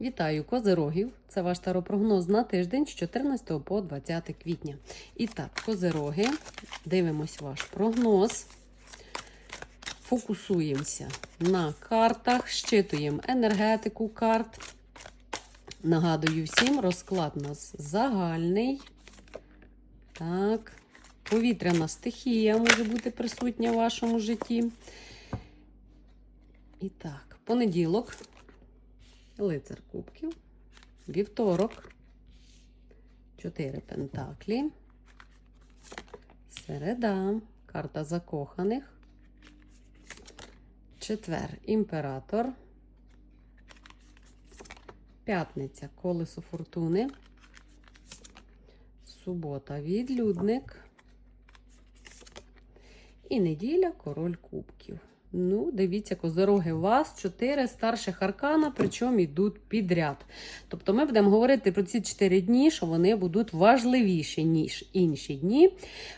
Вітаю козирогів! Це ваш таропрогноз на тиждень з 14 по 20 квітня. І так, козироги, дивимось ваш прогноз. Фокусуємося на картах, щитуємо енергетику карт. Нагадую всім, розклад у нас загальний. Так, повітряна стихія може бути присутня в вашому житті. І так, понеділок. Лицар кубків, вівторок, чотири пентаклі, середа, карта закоханих, четвер. Імператор, п'ятниця. Колесо фортуни, субота. Відлюдник. І неділя. Король кубків. Ну, дивіться, козороги, у вас чотири старших аркана, причому йдуть підряд. Тобто ми будемо говорити про ці чотири дні, що вони будуть важливіші, ніж інші дні.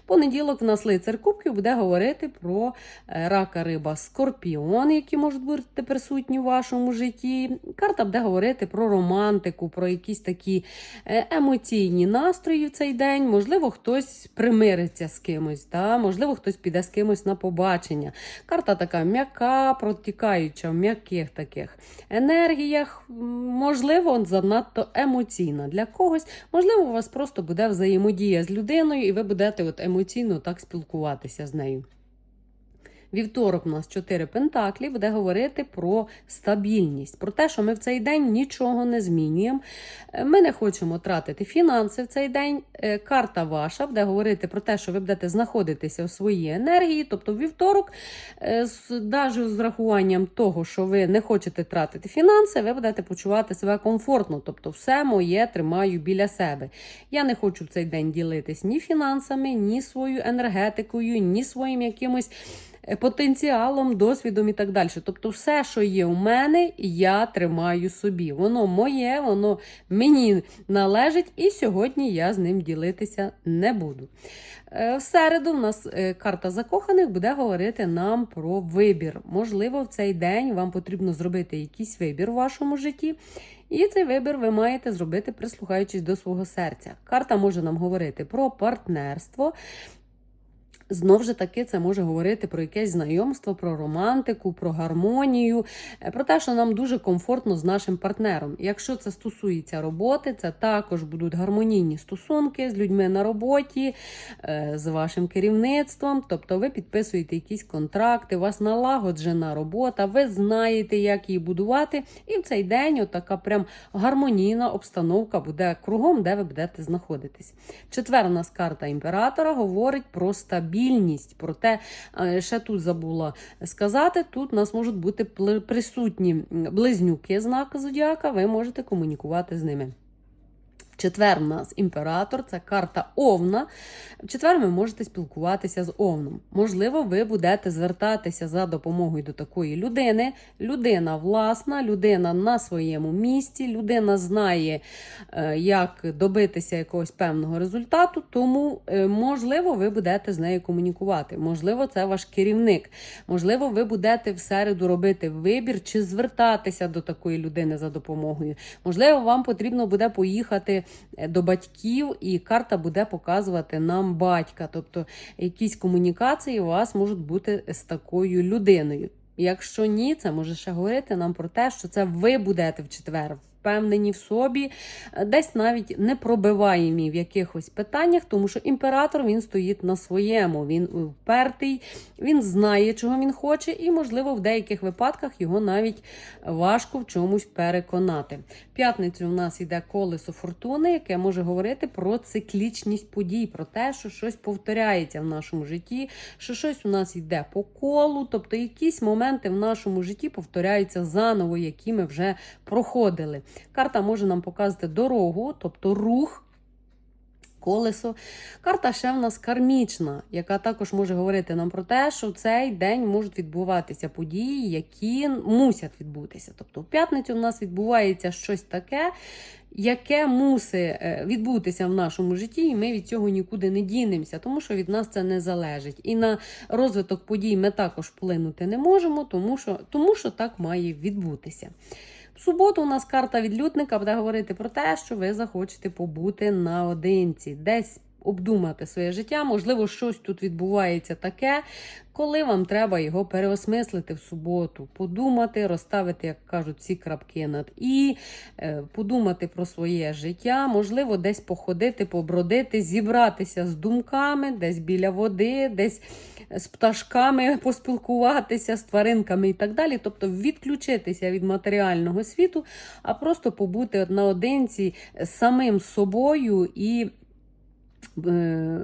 Понеділок в нас лицар кубків буде говорити про е, рака риба скорпіон, які можуть бути присутні в вашому житті. Карта буде говорити про романтику, про якісь такі е, емоційні настрої в цей день. Можливо, хтось примириться з кимось, да? можливо, хтось піде з кимось на побачення. Карта така м'яка, протікаюча в м'яких таких енергіях. Можливо, занадто емоційна для когось. Можливо, у вас просто буде взаємодія з людиною, і ви будете от емоційно так спілкуватися з нею. Вівторок у нас 4 пентаклі буде говорити про стабільність, про те, що ми в цей день нічого не змінюємо. Е, Ми не хочемо тратити фінанси в цей день. Е, Карта ваша буде говорити про те, що ви будете знаходитися у своїй енергії. Тобто, в вівторок, е, навіть з врахуванням того, що ви не хочете тратити фінанси, ви будете почувати себе комфортно. Тобто, все моє тримаю біля себе. Я не хочу в цей день ділитись ні фінансами, ні своєю енергетикою, ні своїм якимось е, потенціалом, досвідом і так далі. Тобто, все, що є у мене, я тримаю собі. Воно моє, воно мені належить, і сьогодні я з ним ділитися не буду. Е, В середу в нас е, карта закоханих буде говорити нам про вибір. Можливо, в цей день вам потрібно зробити якийсь вибір у вашому житті. І цей вибір ви маєте зробити, прислухаючись до свого серця. Карта може нам говорити про партнерство. Знову ж таки, це може говорити про якесь знайомство, про романтику, про гармонію, е, про те, що нам дуже комфортно з нашим партнером. Якщо це стосується роботи, це також будуть гармонійні стосунки з людьми на роботі, е, з вашим керівництвом. Тобто ви підписуєте якісь контракти, у вас налагоджена робота, ви знаєте, як її будувати. І в цей день отака прям гармонійна обстановка буде кругом, де ви будете знаходитись. Четвер у нас карта імператора говорить про стабільність, про те, е, ще тут забула сказати, тут у нас можуть бути присутні близнюки знака зодіака, ви можете комунікувати з ними. Четвер у нас імператор, це карта Овна. В четвер ви можете спілкуватися з Овном. Можливо, ви будете звертатися за допомогою до такої людини. Людина власна, людина на своєму місці, людина знає, е, як добитися якогось певного результату, тому, е, можливо, ви будете з нею комунікувати. Можливо, це ваш керівник. Можливо, ви будете в середу робити вибір чи звертатися до такої людини за допомогою. Можливо, вам потрібно буде поїхати до батьків, і карта буде показувати нам батька. Тобто якісь комунікації у вас можуть бути з такою людиною. Якщо ні, це може ще говорити нам про те, що це ви будете в четвер впевнені в собі, е, десь навіть не пробиваємі в якихось питаннях, тому що імператор він стоїть на своєму, він впертий, він знає, чого він хоче, і, можливо, в деяких випадках його навіть важко в чомусь переконати. П'ятницю у нас йде колесо фортуни, яке може говорити про циклічність подій, про те, що щось повторяється в нашому житті, що щось у нас йде по колу, тобто якісь моменти в нашому житті повторяються заново, які ми вже проходили. Карта може нам показати дорогу, тобто рух. Колесо. Карта ще в нас кармічна, яка також може говорити нам про те, що в цей день можуть відбуватися події, які мусять відбутися. Тобто, в п'ятницю в нас відбувається щось таке, яке мусить е, відбутися в нашому житті, і ми від цього нікуди не дінемося, тому що від нас це не залежить. І на розвиток подій ми також вплинути не можемо, тому що, тому що так має відбутися. В суботу у нас карта відлютника буде говорити про те, що ви захочете побути наодинці, десь обдумати своє життя. Можливо, щось тут відбувається таке, коли вам треба його переосмислити в суботу, подумати, розставити, як кажуть, ці крапки над і, е, подумати про своє життя, можливо, десь походити, побродити, зібратися з думками, десь біля води, десь з пташками поспілкуватися, з тваринками і так далі. Тобто відключитися від матеріального світу, а просто побути наодинці самим собою і. Е,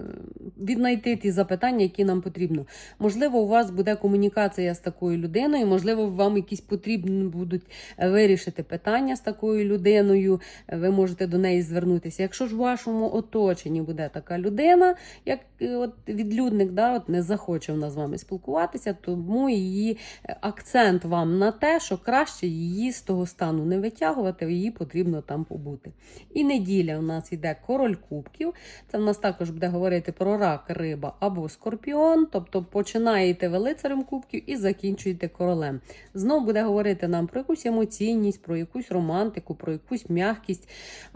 Віднайти ті запитання, які нам потрібно. Можливо, у вас буде комунікація з такою людиною, можливо, вам якісь потрібні будуть вирішити питання з такою людиною. Ви можете до неї звернутися. Якщо ж в вашому оточенні буде така людина, як от відлюдник, да, от не захоче вона з вами спілкуватися, тому її е, акцент вам на те, що краще її з того стану не витягувати, її потрібно там побути. І неділя у нас йде король кубків. Це в нас також буде говорити про рак, риба або скорпіон. Тобто починаєте ви лицарем кубків і закінчуєте королем. Знов буде говорити нам про якусь емоційність, про якусь романтику, про якусь м'якість.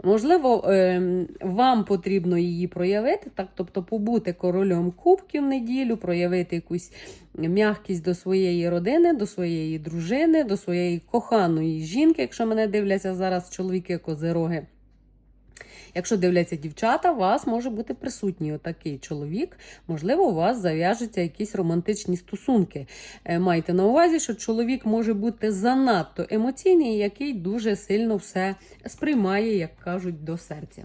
Можливо, ем, вам потрібно її проявити, так, тобто побути королем кубків неділю, проявити якусь м'якість до своєї родини, до своєї дружини, до своєї коханої жінки, якщо мене дивляться зараз чоловіки козироги. Якщо дивляться дівчата, у вас може бути присутній отакий чоловік. Можливо, у вас зав'яжуться якісь романтичні стосунки. Е, Майте на увазі, що чоловік може бути занадто емоційний, який дуже сильно все сприймає, як кажуть, до серця.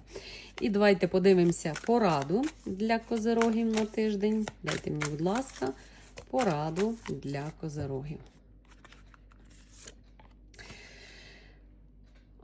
І давайте подивимося пораду для козирогів на тиждень. Дайте мені, будь ласка, пораду для козирогів.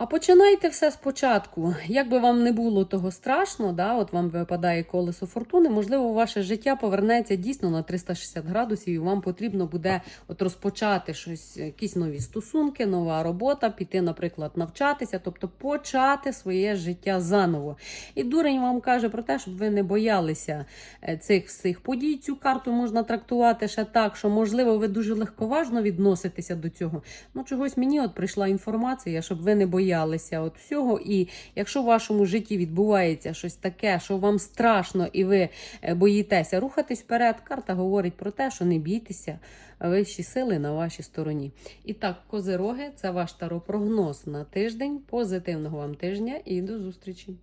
А починайте все спочатку. Як би вам не було того страшно, да, от вам випадає колесо фортуни, можливо, ваше життя повернеться дійсно на 360 градусів, і вам потрібно буде от розпочати щось, якісь нові стосунки, нова робота, піти, наприклад, навчатися, тобто почати своє життя заново. І дурень вам каже про те, щоб ви не боялися е, цих всіх подій. Цю карту можна трактувати ще так, що можливо ви дуже легковажно відноситеся до цього. Ну, чогось мені от прийшла інформація, щоб ви не боялися от всього. І якщо в вашому житті відбувається щось таке, що вам страшно і ви е, боїтеся рухатись вперед, карта говорить про те, що не бійтеся, вищі сили на вашій стороні. І так, козироги, це ваш таропрогноз на тиждень. Позитивного вам тижня і до зустрічі!